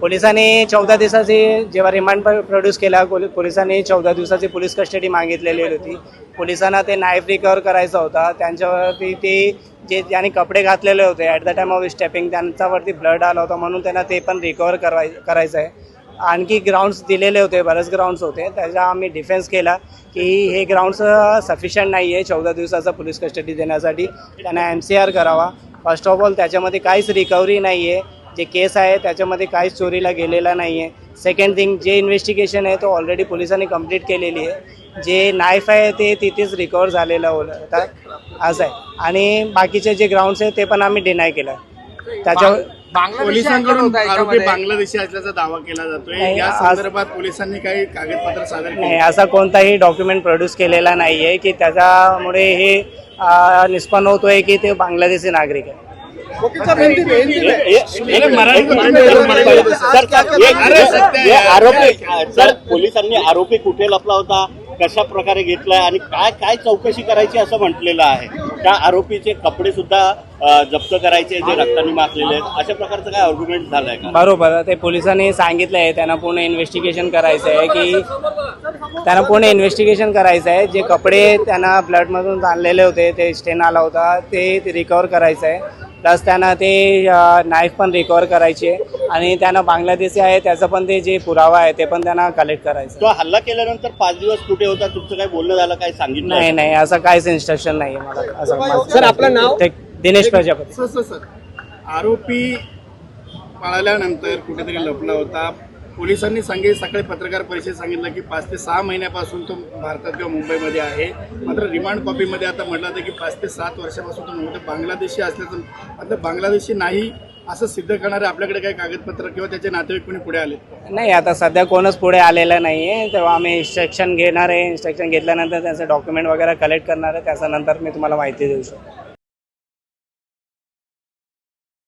पोलिसांनी चौदा दिवसाची जेव्हा रिमांड प्रोड्यूस केला पोलिसांनी चौदा दिवसाची पोलीस कस्टडी मागितलेली होती. पोलिसांना ते नाईफ रिकवर करायचा होता. त्यांच्यावरती ते जे ज्यांनी कपडे घातलेले होते at the time of stepping त्यांच्यावरती ब्लड आला होता. म्हणून त्यांना ते पण रिकवर करवाय करायचं आहे. आणखी ग्राउंड्स दिलेले होते बरेच ग्राउंड्स होते. त्याचा आम्ही डिफेन्स केला की हे ग्राउंड्स सफिशियंट नाही आहे चौदा दिवसाचा पोलीस कस्टडी देण्यासाठी. त्यांना एम सी आर करावा. फर्स्ट ऑफ ऑल त्याच्यामध्ये काहीच रिकव्हरी नाही आहे जे केस आहे त्याच्यामध्ये काहीच चोरीला गेलेला नाही आहे सेकंड थिंग जे इन्व्हेस्टिगेशन आहे तो ऑलरेडी पोलिसांनी कंप्लीट केलेली आहे. जे नाईफ आहे ते तिथेच रिकवर झालेलं होतं असं आहे. आणि बाकीचे जे ग्राउंड्स आहे ते पण आम्ही डिनाय केलं त्याच्यावर पोलिसांकडून आरोपी बांगलादेशी असल्याचा दावा केला जातोय. नाही, या आज- संदर्भात पोलिसांनी काही कागदपत्र सादर नाही केली असा कोणताही डॉक्युमेंट प्रोड्यूस केलेला नाही आहे की त्याच्यामुळे हे निष्पन्न होतोय की ते बांगलादेशी नागरिक आहे. सर पोलिसांनी आरोपी कुठे लपला होता? कशा प्रकारे घेतलाय? आणि काय काय चौकशी करायची असं म्हटलेलं आहे? त्या आरोपीचे कपडे सुद्धा जप्त करायचे जे रक्तानी माखलेले आहेत. अशा प्रकारचं काय आर्ग्युमेंट झालंय का? बरोबर. ते पोलिसांनी सांगितलं आहे त्यांना पूर्ण इन्व्हेस्टिगेशन करायचं आहे की त्यांना पूर्ण इन्व्हेस्टिगेशन करायचं आहे जे कपडे त्यांना ब्लडमधून आणलेले होते ते स्टेन आला होता ते रिकवर करायचं आहे प्लस त्यांना ते नाईफ पण रिकवर करायचे. आणि त्यांना बांगलादेशी आहे त्याचं पण ते जे पुरावा आहे ते पण त्यांना कलेक्ट करायचं. तो हल्ला केल्यानंतर पाच दिवस कुठे होता? तुमचं काय बोलणं झालं काय सांगितलं? नाही नाही असं काहीच इन्स्ट्रक्शन नाही आहे मला. असं सर, आपलं नाव? ते- Dinesh Prajapati. Sir sir sir. आरोपी पळाल्यानंतर कुठेतरी लपला होता. पोलिसांनी सांगे सकाळी पत्रकार परिषदेत सांगितलं की पाच ते सहा महिन्यापासून तो भारतात किंवा मुंबईमध्ये आहे. मात्र रिमांड कॉपीमध्ये आता म्हटलं होतं की पाच ते सात वर्षापासून तो मोठं बांगलादेशी असल्याचं आता बांगलादेशी नाही असं सिद्ध करणारे आपल्याकडे काही कागदपत्र किंवा त्याचे नातेवाईक कोणी पुढे आले नाही आता सध्या कोणच पुढे आलेलं नाही आहे तेव्हा आम्ही इन्स्ट्रक्शन घेणार आहे. इन्स्ट्रक्शन घेतल्यानंतर त्याचं डॉक्युमेंट वगैरे कलेक्ट करणार आहे. त्याच्यानंतर मी तुम्हाला माहिती देऊ शकतो.